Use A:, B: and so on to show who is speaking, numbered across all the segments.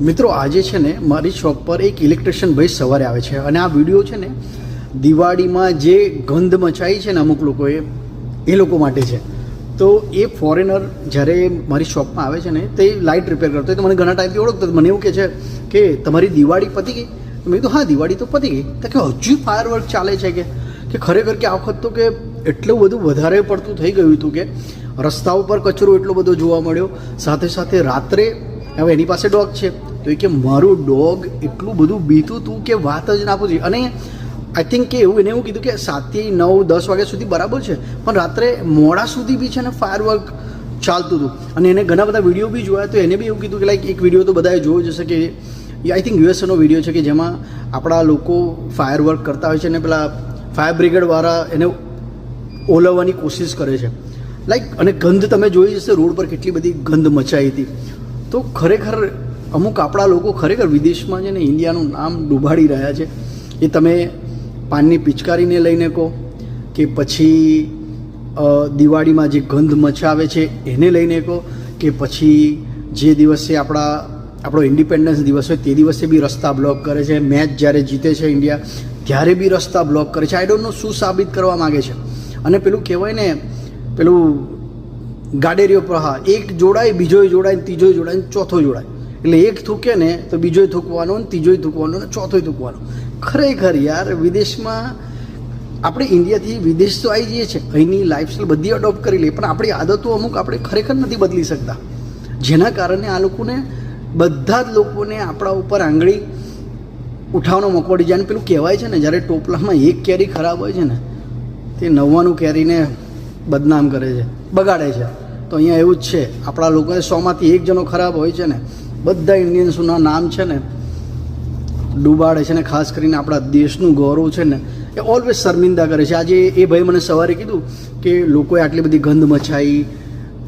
A: મિત્રો, આજે છે ને મારી શોપ પર એક ઇલેક્ટ્રિશિયન ભાઈ સવારે આવે છે અને આ વીડિયો છે ને દિવાળીમાં જે ગંધ મચાઈ છે ને અમુક લોકોએ, એ લોકો માટે છે. તો એ ફોરેનર જ્યારે મારી શોપમાં આવે છે ને, તે લાઇટ રિપેર કરતો હોય, તો મને ઘણા ટાઈમથી ઓળખતો. મને એવું કહે છે કે તમારી દિવાળી પતી ગઈ? મેં કીધું, હા, દિવાળી તો પતી ગઈ. તો કે, હજુ ફાયરવર્ક ચાલે છે કે? કે ખરેખર કે આ વખત તો કે એટલું બધું વધારે પડતું થઈ ગયું હતું કે રસ્તા ઉપર કચરો એટલો બધો જોવા મળ્યો. સાથે સાથે રાત્રે હવે એની પાસે ડોગ છે. તો એ કે મારું ડોગ એટલું બધું બીતું હતું કે વાત જ ના પૂછી. અને આઈ થિંક કે એવું એને એવું કીધું કે સાતથી નવ, દસ વાગ્યા સુધી બરાબર છે. પણ રાત્રે મોડા સુધી બી છે ને ફાયરવર્ક ચાલતું હતું. અને એને ઘણા બધા વીડિયો બી જોયા. તો એને બી એવું કીધું કે લાઈક એક વીડિયો તો બધાએ જોયો જશે કે આઈ થિંક યુએસએનો વીડિયો છે કે જેમાં આપણા લોકો ફાયરવર્ક કરતા હોય છે અને પેલા ફાયર બ્રિગેડવાળા એને ઓલવવાની કોશિશ કરે છે. લાઈક અને ગંધ તમે જોઈ જશે રોડ પર કેટલી બધી ગંધ મચાઈ હતી. તો ખરેખર અમુક આપણા લોકો ખરેખર વિદેશમાં છે ને ઇન્ડિયાનું નામ ડૂબાડી રહ્યા છે. એ તમે પાનની પિચકારીને લઈને કહો કે પછી દિવાળીમાં જે ગંધ મચાવે છે એને લઈને કહો કે પછી જે દિવસે આપણા, આપણો ઇન્ડિપેન્ડન્સ દિવસ હોય તે દિવસે બી રસ્તા બ્લોક કરે છે. મેચ જ્યારે જીતે છે ઇન્ડિયા, ત્યારે બી રસ્તા બ્લોક કરે છે. આઈ ડોન્ટ નો શું સાબિત કરવા માગે છે. અને પેલું કહેવાય ને, પેલું ગાડેરીઓ પર હા, એક જોડાય, બીજોય જોડાય ત્રીજો ત્રીજોય જોડાય ચોથો જોડાય. એટલે એક થૂકે ને તો બીજોય થૂકવાનો, ને ત્રીજોય થૂકવાનો, ને ચોથોય થૂકવાનો. ખરેખર યાર, વિદેશમાં આપણે ઇન્ડિયાથી વિદેશ તો આવી જઈએ છીએ. અહીંની લાઈફસ્ટાઈલ બધી અડોપ્ટ કરી લઈએ, પણ આપણી આદતો અમુક આપણે ખરેખર નથી બદલી શકતા. જેના કારણે આ લોકોને બધા જ લોકોને આપણા ઉપર આંગળી ઉઠાવવાનો મોકો પડી જાય. પેલું કહેવાય છે ને, જ્યારે ટોપલામાં એક કેરી ખરાબ હોય છે ને, તે નવ્વાણું કેરીને બદનામ કરે છે, બગાડે છે. તો અહીંયા એવું જ છે. આપણા લોકોને સોમાંથી એક જણો ખરાબ હોય છે ને, બધા ઇન્ડિયન્સોના નામ છે ને, ડૂબાડે છે ને, ખાસ કરીને આપણા દેશનું ગૌરવ છે ને, એ ઓલવેઝ શર્મિંદા કરે છે. આજે એ ભાઈ મને સવારે કીધું કે લોકોએ આટલી બધી ગંધ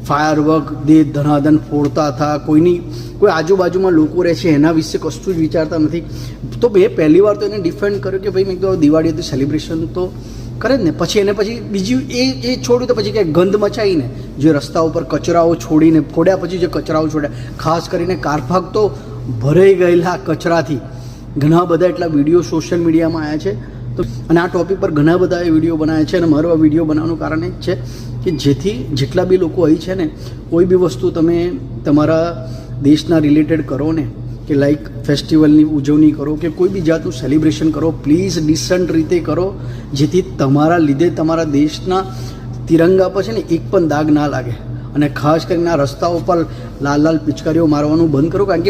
A: ફાયર વર્ક દે, ધનાધન ફોડતા હતા, કોઈની કોઈ આજુબાજુમાં લોકો રહે છે, એના વિશે કશું જ વિચારતા નથી. તો મેં પહેલી વાર તો એને ડિફેન્ડ કર્યો કે ભાઈ, મેં કીધું દિવાળી હતી સેલિબ્રેશન તો કરે જ ને. પછી એને પછી બીજું એ એ છોડ્યું તો પછી કે ગંધ મચાઈને જે રસ્તા ઉપર કચરાઓ છોડીને ફોડ્યા પછી જે કચરાઓ છોડ્યા. ખાસ કરીને કારફાક તો ભરાઈ ગયેલા કચરાથી. ઘણા બધા એટલા વીડિયો સોશિયલ મીડિયામાં આવ્યા છે. તો અને આ ટોપિક પર ઘણા બધા એ વીડિયો બનાવ્યા છે અને મારો આ વીડિયો બનાવવાનું કારણ એ જ છે કે જેથી જેટલા બી લોકો અહીં છે ને, કોઈ બી વસ્તુ તમે તમારા દેશના રિલેટેડ કરો ને કે લાઈક ફેસ્ટિવલની ઉજવણી કરો કે કોઈ બી જાતનું સેલિબ્રેશન કરો પ્લીઝ ડિસન્ટ રીતે કરો, જેથી તમારા લીધે તમારા દેશના તિરંગા પર છે ને એક પણ દાગ ના લાગે. અને ખાસ કરીને આ રસ્તાઓ પર લાલ લાલ પિચકારીઓ મારવાનું બંધ કરો, કારણ કે